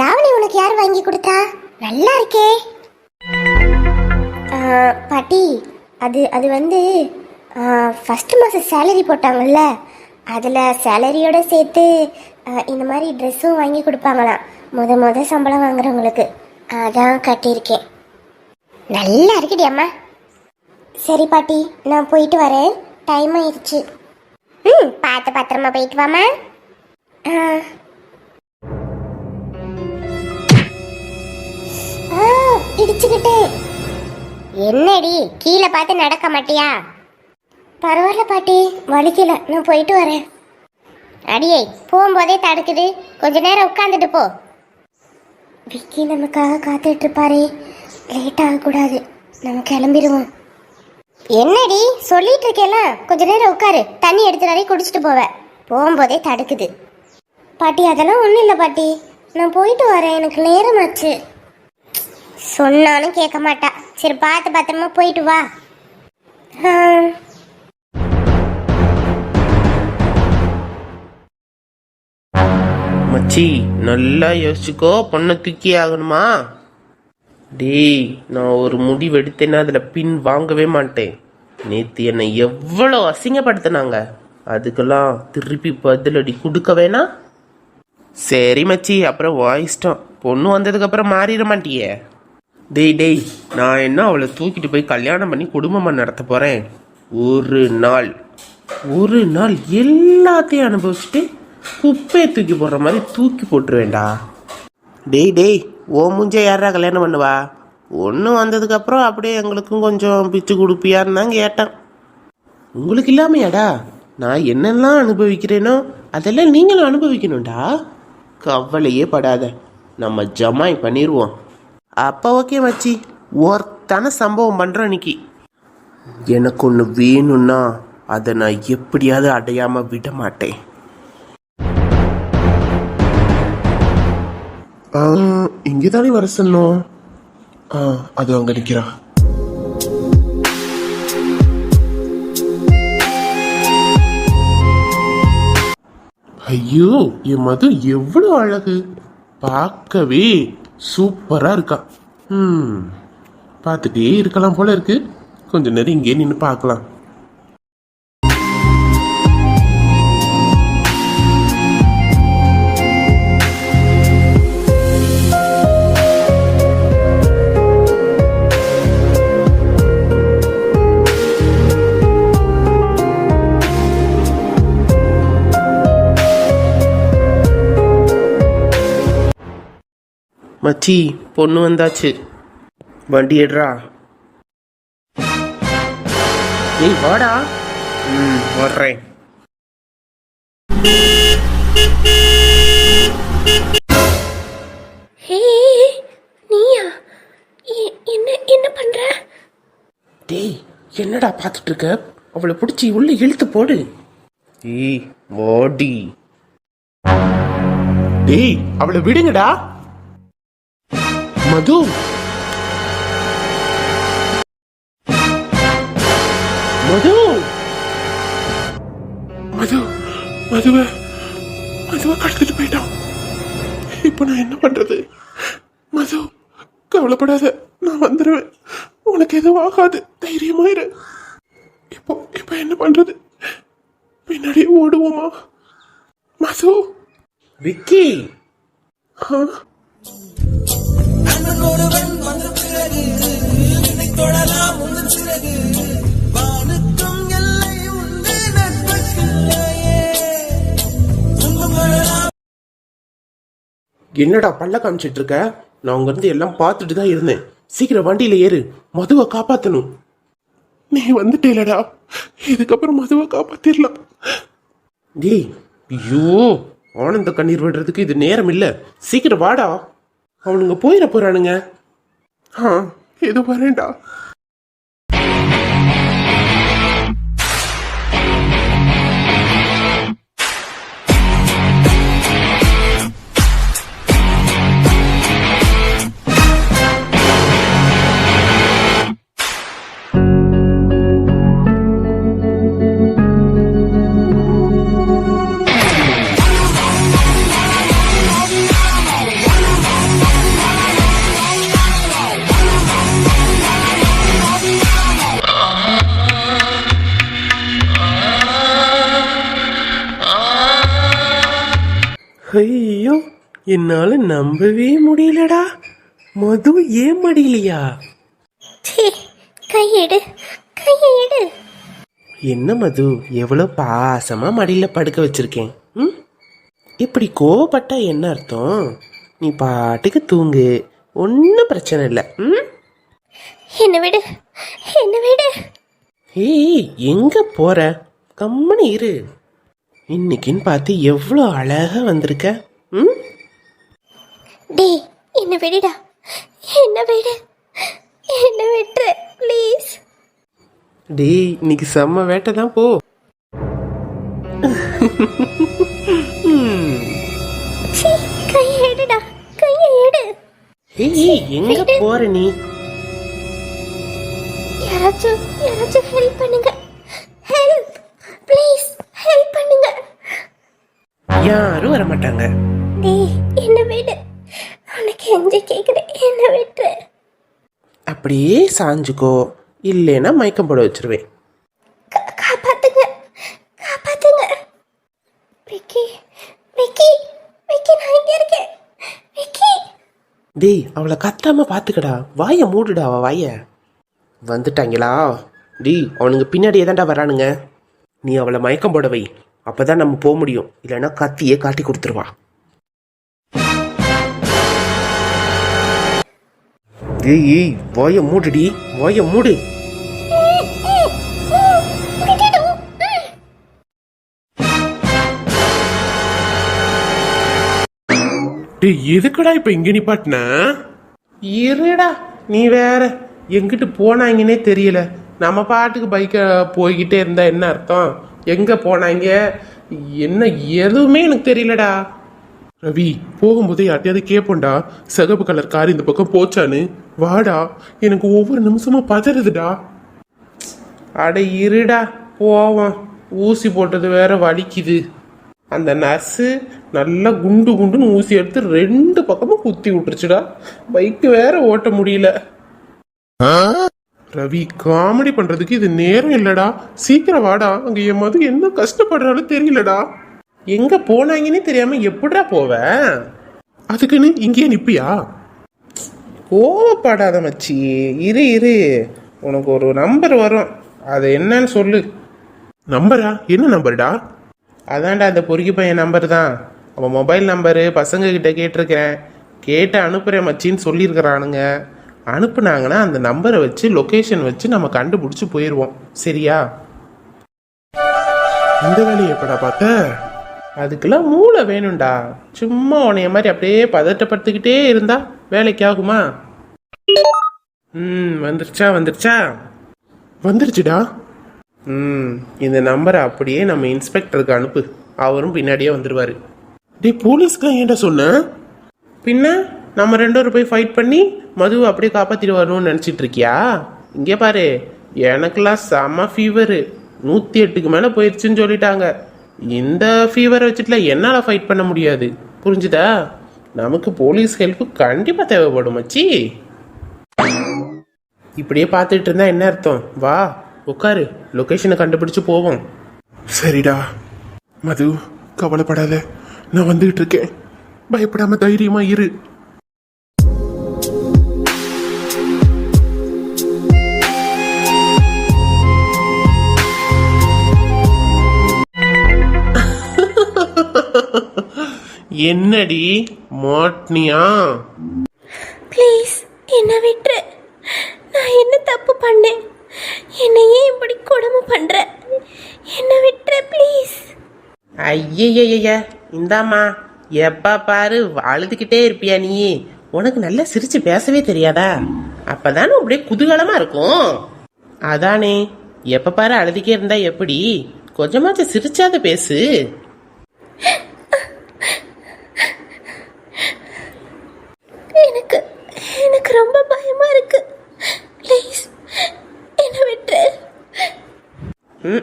தாவணி உனக்கு யார் வாங்கி கொடுத்தா? நல்லா இருக்கே. பாட்டி அது அது வந்து ஃபஸ்ட்டு மாதம் சேலரி போட்டாங்கல்ல அதில் சேலரியோட சேர்த்து இந்த மாதிரி ட்ரெஸ்ஸும் வாங்கி கொடுப்பாங்களாம். முத முத சம்பளம் வாங்குறவங்களுக்கு. அதான் கட்டியிருக்கேன். நல்லா இருக்குடி அம்மா. சரி பாட்டி நான் போயிட்டு வரேன். டைம் ஆயிடுச்சு. ம் பார்த்து பத்திரமா போயிட்டு வாமா ஆ, இடிச்சுக்கிட்டேன் என்னடி கீழே பார்த்து நடக்க மாட்டியா? பரவாயில்ல பாட்டி வலிக்கல. நான் போயிட்டு வரேன். அடியே போகும்போதே தடுக்குது. கொஞ்ச நேரம் உட்காந்துட்டு போ. விக்கி நமக்காக காத்துட்டு இருப்பாரே லேட் ஆகக்கூடாது. நம்ம கிளம்பிடுவோம். என்னடி சொல்லிட்டு இருக்கேல கொஞ்ச நேரம் உட்காரு. தண்ணி எடுத்து நிறைய குடிச்சிட்டு போவேன் போகும்போதே தடுக்குது. பாட்டி அதெல்லாம் ஒன்றும் இல்லை பாட்டி. நான் போயிட்டு வரேன். எனக்கு நேரமாச்சு. சொன்னாலும் கேட்க மாட்டா. சரி பார்த்து பத்திரமா போயிட்டு வா. மச்சி நல்லா யோசிச்சுக்கோ. பொண்ணை தூக்கி ஆகணுமா? டேய் நான் ஒரு முடிவு எடுத்தேன்னா அதில் பின் வாங்கவே மாட்டேன். நேத்து என்னை எவ்வளோ அசிங்கப்படுத்தினாங்க. அதுக்கெல்லாம் திருப்பி பதிலடி கொடுக்க வேணா? சரி மச்சி அப்புறம் வாய்ஸ்டம் பொண்ணு வந்ததுக்கப்புறம் மாறிட மாட்டியே. டேய் டேய் நான் என்ன அவளை தூக்கிட்டு போய் கல்யாணம் பண்ணி குடும்பமாக நடத்த போகிறேன் ஒரு நாள். ஒரு நாள் எல்லாத்தையும் அனுபவிச்சுட்டு குப்பையை தூக்கி போடுற மாதிரி தூக்கி போட்டுருவேண்டா டேய் டேய் ஓ மூஞ்ச யாரா கல்யாணம் பண்ணுவா? ஒன்று வந்ததுக்கப்புறம் அப்படியே எங்களுக்கும் கொஞ்சம் பிச்சு கொடுப்பியான்னு தான் கேட்டேன். உங்களுக்கு இல்லாமையாடா? நான் என்னெல்லாம் அனுபவிக்கிறேனோ அதெல்லாம் நீங்களும் அனுபவிக்கணும்டா. கவலையே படாத. நம்ம ஜமாய் பண்ணிடுவோம் அப்போ ஓகே மச்சி ஒருத்தான சம்பவம் பண்ணுறோம் இன்னைக்கு. எனக்கு ஒன்று வேணும்னா அதை நான் எப்படியாவது அடையாமல் விட மாட்டேன். இங்கே தானே வர சொன்னோம்? ஆ அது அங்கே நிற்கிறா ஐயோ என் மது எவ்வளோ அழகு. பார்க்கவே சூப்பராக இருக்கா. ம் பார்த்துட்டே இருக்கலாம் போல இருக்கு. கொஞ்ச நேரம் இங்கே நின்று பார்க்கலாம். மச்சி பொண்ணு வந்தாச்சு. வண்டி எடுறா. ஏய் வாடா. ம் வர்றேன். ஹே நீயா? எ- என்ன என்ன பண்ற? டேய் என்னடா பார்த்துட்டு இருக்க அவளை பிடிச்சி உள்ள இழுத்து போடு. ஏய் வாடி. டேய் அவளை விடுங்கடா. மது மது மது மதுவ மதுவ கடத்திட்டு போயிட்டான். இப்போ நான் என்ன பண்றது? மது கவலைப்படாத நான் வந்துடுவேன் உனக்கு எதுவும் ஆகாது. தைரியமாயிரு. இப்போ இப்போ என்ன பண்றது? பின்னாடியே ஓடுவோமா? மது. விக்கி. ஆ? வானுக்கும் எல்லை உண்டு நட்புக்கில்லையே துன்பம் வரலாம் என்னடா பல்ல காமிச்சிட்டு இருக்க நான் அங்க இருந்து எல்லாம் பார்த்துட்டு தான் இருந்தேன். சீக்கிரம் வண்டியில ஏறு. மதுவை காப்பாத்தணும். நீ வந்துட்டேலடா. இதுக்கப்புறம் மதுவை காப்பாத்திரலாம். டேய் ஐயோ ஆனந்த கண்ணீர் விடுறதுக்கு இது நேரம் இல்ல. சீக்கிரம் வாடா. அவனுங்க போயிட போறானுங்க. ஆ இது வரேன்டா. என்னால நம்பவே முடியலடா. மது ஏன் மடியலையா கையெடு கையெடு. என்ன மது எவ்வளோ பாசமா மடியில படுக்க வச்சிருக்கேன் ம்? இப்படி கோவப்பட்டா என்ன அர்த்தம்? நீ பாட்டுக்கு தூங்கு ஒன்றும் பிரச்சனை இல்லை ம்? என்ன விடு என்ன விடு. ஏய் எங்க போற? கம்மனு இரு. இன்னைக்குன்னு பார்த்து எவ்வளோ அழகா வந்திருக்க ம்? டேய் என்ன விடுடா. என்ன விடு. என்ன விட்டுரு ப்ளீஸ் டேய் இன்னைக்கு செம்ம வேட்டை தான் போ. கையை எடுடா கையை எடு. ஏய் எங்க போற நீ? யாராச்சும் யாராச்சும் ஹெல்ப் பண்ணுங்க. ஹெல்ப் ப்ளீஸ் ஹெல்ப் பண்ணுங்க. யாரும் வர மாட்டாங்க உனக்கு எஞ்சி கேக்குறேன் என்ன விட்டுரு. அப்படியே சாஞ்சுக்கோ. இல்லைன்னா மயக்கம் போட வச்சிருவேன். காப்பாத்துங்க. காப்பாத்துங்க. விக்கி விக்கி விக்கி நான் இங்க இருக்கேன். விக்கி. டேய் அவளை கத்தாம பாத்துக்கடா. வாய மூடுடா அவ வாய. வந்துட்டாங்களா? டேய் அவனுங்க பின்னாடியே தான்டா வரானுங்க. நீ அவளை மயக்கம் போட வை. அப்பதான் நம்ம போக முடியும். இல்லைன்னா கத்தியே காட்டி கொடுத்துருவா. ஏய் ஏய் வாய மூடுடி வாய மூடு. எதுக்குடா இப்ப இங்க நிப்பாட்டின? இருடா நீ வேற. எங்கிட்டு போனாங்கன்னே தெரியல. நம்ம பாட்டுக்கு பைக்கை போய்கிட்டே இருந்தா என்ன அர்த்தம்? எங்க போனாங்க? என்ன எதுவுமே எனக்கு தெரியலடா. ரவி போகும்போதே யார்ட்டையாவது கேட்போம்டா சிகப்பு கலர் கார் இந்த பக்கம் போச்சான்னு. வாடா எனக்கு ஒவ்வொரு நிமிஷமும் பதறுதுடா. அட இருடா போவோம். ஊசி போட்டது வேற வலிக்குது. அந்த நர்ஸு நல்லா குண்டு குண்டுன்னு ஊசி எடுத்து ரெண்டு பக்கமும் குத்தி விட்டுருச்சுடா. பைக்கு வேற ஓட்ட முடியல. ரவி காமெடி பண்றதுக்கு இது நேரம் இல்லடா. சீக்கிரம் வாடா. அங்க என் மது என்ன கஷ்டப்படுறாலும் தெரியலடா. எங்க போனாங்கன்னே தெரியாம எப்படா போவேன் அதுக்குன்னு இங்கேயே நிப்பியா? கோவப்படாத மச்சி. இரு இரு. உனக்கு ஒரு நம்பர் வரும். அது என்னன்னு சொல்லு. நம்பரா என்ன நம்பர்டா அதான்டா அந்த பொறுக்கி பையன் நம்பர் தான். அவன் மொபைல் நம்பரு பசங்க கிட்ட கேட்டிருக்கிறேன் கேட்டு அனுப்புகிறேன் மச்சின்னு சொல்லியிருக்கிறானுங்க. அனுப்புனாங்கன்னா அந்த நம்பரை வச்சு லொக்கேஷன் வச்சு நம்ம கண்டுபிடிச்சி போயிடுவோம் சரியா? இந்த வேலையை எப்படா பார்த்த? அதுக்கெல்லாம் மூளை வேணும்டா. சும்மா உன்னைய மாதிரி அப்படியே பதட்டப்படுத்திக்கிட்டே இருந்தா வேலைக்கு ஆகுமா? ம் வந்துருச்சா வந்துருச்சா? வந்துருச்சுடா. ம் இந்த நம்பரை அப்படியே நம்ம இன்ஸ்பெக்டருக்கு அனுப்பு. அவரும் பின்னாடியே வந்துடுவார் டேய் போலீஸ்க்குலாம் ஏன்டா சொன்ன? பின்ன நம்ம ரெண்டு பேரும் போய் ஃபைட் பண்ணி மதுவை அப்படியே காப்பாற்றிட்டு வரணும்னு நினச்சிட்டு இருக்கியா இங்கே பாரு எனக்கெல்லாம் செம ஃபீவரு நூற்றி எட்டுக்கு மேலே போயிடுச்சுன்னு சொல்லிட்டாங்க. இந்த ஃபீவரை வச்சுட்டுல என்னால் ஃபைட் பண்ண முடியாது. புரிஞ்சுதா? நமக்கு போலீஸ் ஹெல்ப் கண்டிப்பாக தேவைப்படும் மச்சி. இப்படியே பார்த்துட்டு இருந்தா என்ன அர்த்தம்? வா உட்காரு லொக்கேஷனை கண்டுபிடிச்சு போவோம். சரிடா. மது கவலைப்படாத. நான் வந்துகிட்டு இருக்கேன். பயப்படாம தைரியமா இரு. என்னடி மாட்னியா? ப்ளீஸ் என்ன விட்டுரு. நான் என்ன தப்பு பண்ணேன்? என்னை ஏன் இப்படி கொடுமை பண்ற? என்ன விட்டுரு ப்ளீஸ். ஐயய்யய்ய இந்தாம்மா. எப்பா பாரு அழுதுகிட்டே இருப்பியா நீ? உனக்கு நல்லா சிரிச்சு பேசவே தெரியாதா? அப்பதானே அப்படியே குதூகலமா இருக்கும். அதானே எப்ப பாரு அழுதுக்கே இருந்தா எப்படி? கொஞ்சமாச்சும் சிரிச்சாத பேசு எனக்கு எனக்கு ரொம்ப பயமா இருக்கு ப்ளீஸ் என்ன விட்டுரு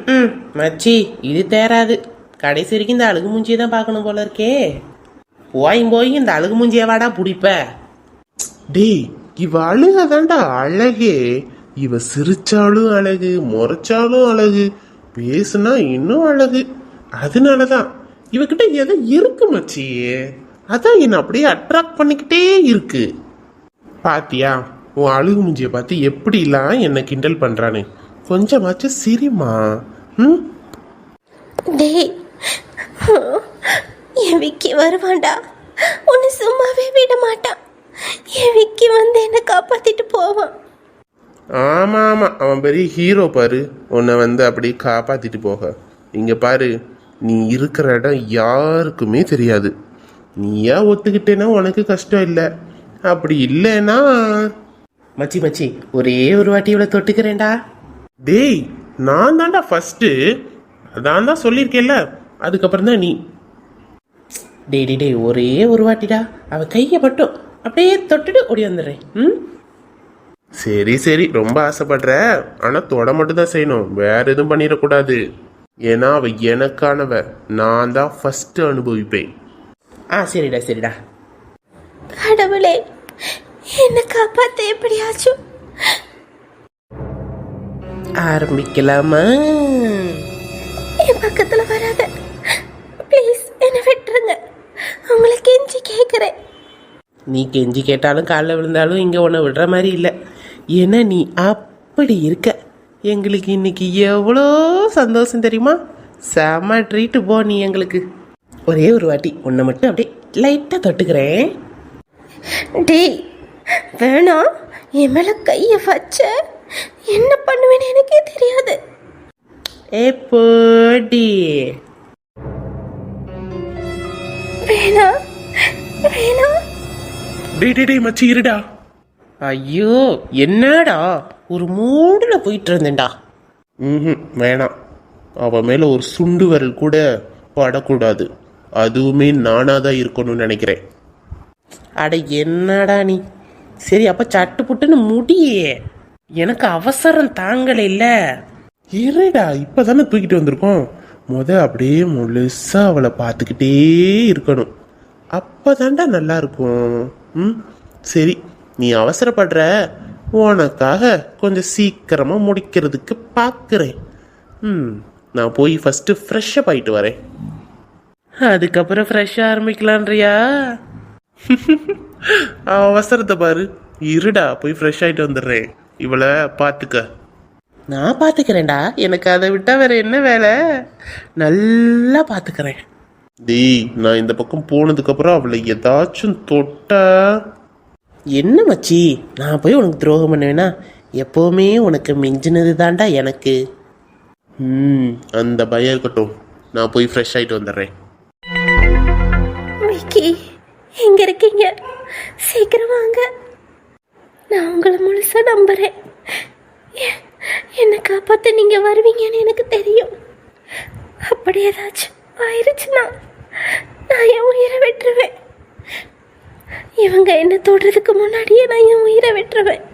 ம். மச்சி இது தேராது. கடைசி வரைக்கும் இந்த அழுகு மூஞ்சியை தான் பார்க்கணும் போல இருக்கே. போயும் போய் இந்த அழுகு மூஞ்சியை வாடா பிடிப்ப. டேய் இவ அழுகதாண்டா அழகே. இவ சிரிச்சாலும் அழகு முறைச்சாலும் அழகு பேசுனா இன்னும் அழகு. அதனாலதான் இவகிட்ட எதோ இருக்கு மச்சியே அதான் என்ன அப்படியே அட்ராக்ட் பண்ணிக்கிட்டே இருக்கு. பாத்தியா உன் அழுகு மூஞ்சியை பார்த்து எப்படிலாம் என்னை கிண்டல் பண்றானு கொஞ்சமாச்சும் சிரிமா ம்? டேய் என் விக்கி வருவான்டா. உன்னை சும்மாவே விட மாட்டான். என் விக்கி வந்து என்னை காப்பாத்திட்டு போவான். ஆமா ஆமா. அவன் பெரிய ஹீரோ பாரு. உன்னை வந்து அப்படி காப்பாத்திட்டு போக. இங்க பாரு நீ இருக்கிற இடம் யாருக்குமே தெரியாது. நீயா ஒத்துக்கிட்டேன்னா உனக்கு கஷ்டம் இல்லை. அப்படி இல்லைன்னா மச்சி மச்சி ஒரே ஒரு வாட்டி இவ்வளோ தொட்டுக்கிறேன்டா. டேய் நான் தான்டா ஃபஸ்ட்டு அதான் தான் சொல்லியிருக்கேல்ல அதுக்கப்புறம் தான் நீ. டே டே டேய் ஒரே ஒரு வாட்டிடா. அவள் கையை மட்டும் அப்படியே தொட்டுட்டு ஓடி வந்துடுறேன் ம்? சரி சரி. ரொம்ப ஆசைப்படுற. ஆனால் தொட மட்டும் தான் செய்யணும். வேற எதுவும் பண்ணிடக்கூடாது. ஏன்னா அவள் எனக்கானவ. நான் தான் ஃபஸ்ட்டு அனுபவிப்பேன். ஆ சரிடா சரிடா. கடவுளே என்னை காப்பாற்ற எப்படியாச்சும் ஆரம்பிக்கலாமா? என் பக்கத்துல வராத. ப்ளீஸ் என்னை விட்டுருங்க. உங்களை கெஞ்சி கேட்குறேன் நீ கெஞ்சி கேட்டாலும் காலைல விழுந்தாலும் இங்கே உன்னை விடுற மாதிரி இல்லை. ஏன்னா நீ அப்படி இருக்க. எங்களுக்கு இன்னைக்கு எவ்வளோ சந்தோஷம் தெரியுமா? செம ட்ரீட்டு போ நீ எங்களுக்கு. ஒரே ஒரு வாட்டி உன்னை மட்டும் அப்படியே லைட்டாக தொட்டுக்கிறேன். டேய் வேணாம். என் மேல கையை வச்ச என்ன பண்ணுவேன்னு எனக்கே தெரியாது. ஏ போடி. வேணாம் வேணாம் டேய் டேய் டேய் மச்சி இருடா. ஐயோ என்னடா? ஒரு மூடில் போயிட்டு இருந்தேன்டா ம் வேணாம். அவ மேல ஒரு சுண்டு விரல் கூட படக்கூடாது. அதுவுமே நானா தான் இருக்கணும்னு நினைக்கிறேன். அட என்னடா நீ? சரி அப்போ சட்டு புட்டுன்னு முடியே. எனக்கு அவசரம் தாங்கலை இல்லை. இருடா இப்பதானே தூக்கிட்டு வந்திருக்கோம். முத அப்படியே முழுசா அவளை பார்த்துக்கிட்டே இருக்கணும். அப்பதான்டா நல்லா இருக்கும். ம்? சரி நீ அவசரப்படுற. உனக்காக கொஞ்சம் சீக்கிரமா முடிக்கிறதுக்கு பார்க்குறேன் ம் நான் போய் ஃபர்ஸ்ட் ஃப்ரெஷ்ஷப் ஆயிட்டு வரேன். அதுக்கப்புறம் ஃப்ரெஷ்ஷாக ஆரம்பிக்கலான்றியா? அவசரத்தை பாரு. இருடா போய் ஃப்ரெஷ் ஆயிட்டு வந்துடுறேன். இவளை பார்த்துக்க. நான் பார்த்துக்கிறேன்டா. எனக்கு அதை விட்டா வேற என்ன வேலை? நல்லா பார்த்துக்கிறேன். டேய் நான் இந்த பக்கம் போனதுக்கப்புறம் அவளை ஏதாச்சும் தொட்டா? என்ன மச்சி? நான் போய் உனக்கு துரோகம் பண்ணுவேனா? எப்போவுமே உனக்கு மிஞ்சினது தான்டா எனக்கு. ம் அந்த பயம் இருக்கட்டும். நான் போய் ஃப்ரெஷ் ஆயிட்டு வந்துடுறேன். விக்கி எங்க இருக்கீங்க? சீக்கிரம் வாங்க. நான் உங்களை முழுசாக நம்புகிறேன் என்னை காப்பாற்ற நீங்கள் வருவீங்கன்னு எனக்கு தெரியும். அப்படி ஏதாச்சும் ஆயிடுச்சுன்னா நான் என் உயிரை விட்டுருவேன். இவங்க என்ன தொடுறதுக்கு முன்னாடியே நான் என் உயிரை விட்டுருவேன்.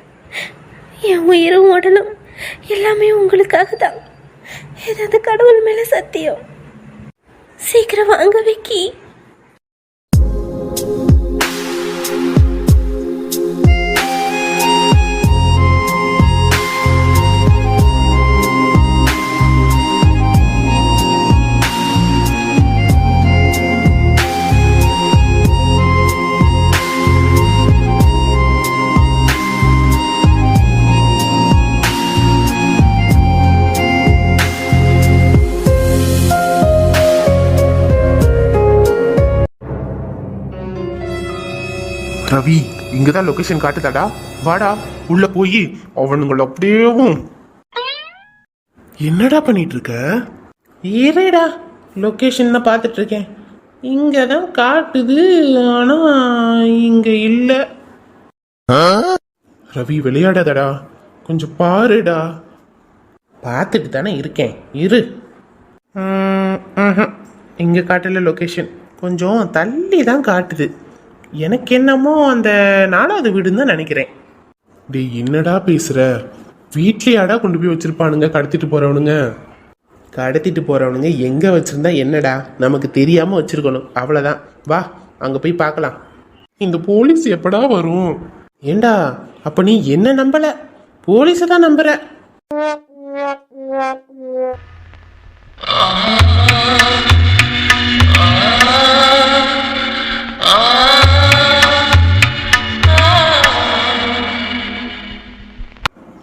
என் உயிரும் உடலும் எல்லாமே உங்களுக்காக தான் ஏதாவது கடவுள் மேலே சத்தியம். சீக்கிரம் வாங்க விக்கி. இங்கதான் லொகேஷன் காட்டுதாடா. வாடா உள்ள போய் அவனுங்களை அப்படியேவும். என்னடா பண்ணிட்டு இருக்க இருடா லொக்கேஷன் தான் பார்த்துட்டு இருக்கேன் இங்கே தான் காட்டுது ஆனால் இங்கே இல்லை. ரவி விளையாடாதடா. கொஞ்சம் பாருடா. பார்த்துட்டு தானே இருக்கேன். இரு. இங்கே காட்டல லொக்கேஷன் கொஞ்சம் தள்ளி தான் காட்டுது. எனக்கு என்னமோ அந்த நாலாவது வீடுன்னு தான் நினைக்கிறேன். டேய் என்னடா பேசுற? வீட்லயாடா கொண்டு போய் வச்சிருப்பானுங்க கடத்திட்டு போறவனுங்க. கடத்திட்டு போறவனுங்க எங்க வச்சிருந்தா என்னடா? நமக்கு தெரியாம வச்சிருக்கணும். அவ்வளவுதான். வா அங்க போய் பார்க்கலாம். இந்த போலீஸ் எப்படா வரும்? ஏண்டா அப்ப நீ என்ன நம்பல? போலீஸை தான் நம்புற. ஆ.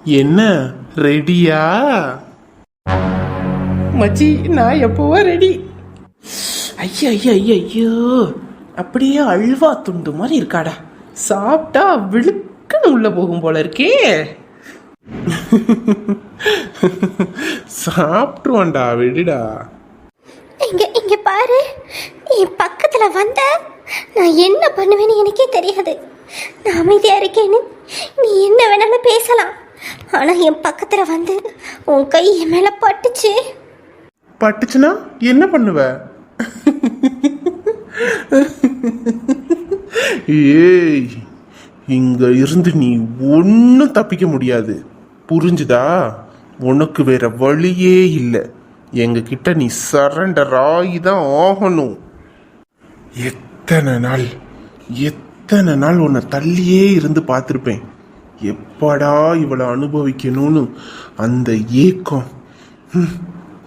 என்ன ரெடியா மச்சி நான் எப்பவோ ரெடி ஐயா ஐயா ஐயா ஐயோ அப்படியே அல்வா துண்டு மாதிரி இருக்காடா. சாப்பிட்டா விழுக்குன்னு உள்ள போகும் போல இருக்கே. சாப்பிட்டுருவான்டா விடுடா. இங்க இங்க பாரு. என் பக்கத்துல வந்த நான் என்ன பண்ணுவேன்னு எனக்கே தெரியாது. நான் அமைதியா இருக்கேன்னு நீ என்ன வேணாலும் பேசலாம். ஆனால் என் பக்கத்தில் வந்து உன் கை என் மேலே பட்டுச்சு. பட்டுச்சுன்னா என்ன பண்ணுவ? ஏய் இங்க இருந்து நீ ஒன்றும் தப்பிக்க முடியாது. புரிஞ்சுதா? உனக்கு வேற வழியே இல்லை. எங்க கிட்ட நீ சரண்டர் ஆகி தான் ஆகணும். எத்தனை நாள் எத்தனை நாள் உன்னை தள்ளியே இருந்து பார்த்துருப்பேன். எப்படா இவளை அனுபவிக்கணும்னு அந்த ஏக்கம்?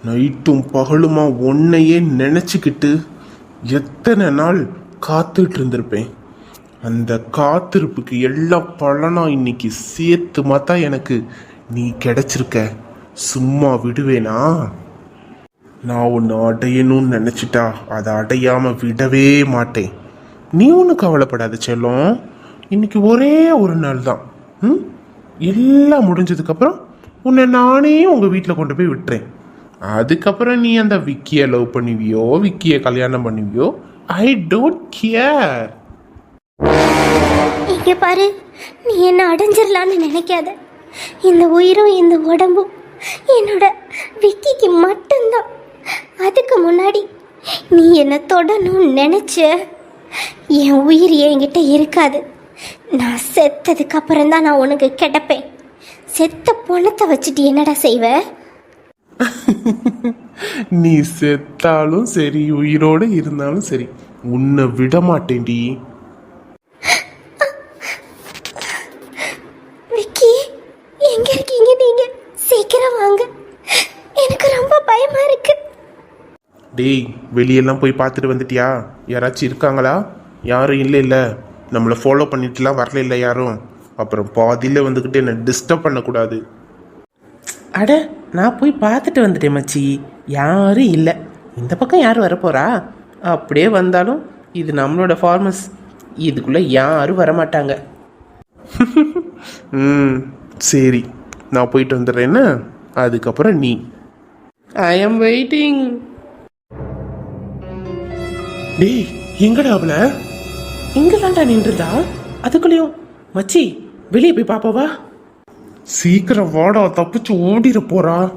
நைட்டும் பகலுமா உன்னையே நினச்சிக்கிட்டு எத்தனை நாள் காத்துட்டு இருந்திருப்பேன். அந்த காத்திருப்புக்கு எல்லா பலனாக இன்னைக்கு சேர்த்து மாத்தா எனக்கு நீ கிடைச்சிருக்க. சும்மா விடுவேனா? நான் ஒன்று அடையணும்னு நினச்சிட்டா அதை அடையாமல் விடவே மாட்டேன். நீ ஒன்றும் கவலைப்படாத செல்லம். இன்னைக்கு ஒரே ஒரு நாள் தான் ம்? எல்லாம் முடிஞ்சதுக்கப்புறம் உன்னை நானே உங்கள் வீட்டில் கொண்டு போய் விட்டுறேன். அதுக்கப்புறம் நீ அந்த விக்கியை லவ் பண்ணுவியோ விக்கியை கல்யாணம் பண்ணுவியோ ஐ டோன்ட் கேர் இங்கே பாரு நீ என்ன அடைஞ்சிடலான்னு நினைக்காத. இந்த உயிரும் இந்த உடம்பும் என்னோட விக்கிக்கு மட்டும்தான். அதுக்கு முன்னாடி நீ என்னை தொடணும்னு நினச்ச என் உயிர் என்கிட்ட இருக்காது. நான் செத்ததுக்கு அப்புறம் தான் நான் உனக்கு கிடைப்பேன். செத்த பணத்தை வச்சுட்டு என்னடா செய்வ? நீ செத்தாலும் சரி உயிரோடு இருந்தாலும் சரி உன்னை விட மாட்டேன்டி. விக்கி எங்க இருக்கீங்க நீங்க? சீக்கிரம் வாங்க. எனக்கு ரொம்ப பயமா இருக்கு. டேய் வெளியெல்லாம் போய் பார்த்துட்டு வந்துட்டியா? யாராச்சும் இருக்காங்களா? யாரும் இல்லை இல்லை நம்மளை ஃபாலோ பண்ணிட்டுலாம் வரல இல்லை யாரும். அப்புறம் பாதியில் வந்துக்கிட்டு என்னை டிஸ்டர்ப் பண்ணக்கூடாது. அட நான் போய் பார்த்துட்டு வந்துட்டேன் மச்சி. யாரும் இல்லை. இந்த பக்கம் யார் வரப்போறா? அப்படியே வந்தாலும் இது நம்மளோட ஃபார்மஸ் இதுக்குள்ளே யாரும் வரமாட்டாங்க. ம் சரி. நான் போயிட்டு வந்துடுறேன்னா அதுக்கப்புறம் நீ. ஐ எம் வெயிட்டிங் டேய் எங்கடா அவள இங்கதான்டா நின்றுதா? அதுக்குள்ளேயும் மச்சி வெளியே போய் பாப்பாவா? சீக்கிரம் வாடா தப்பிச்சு ஓடிட போறா.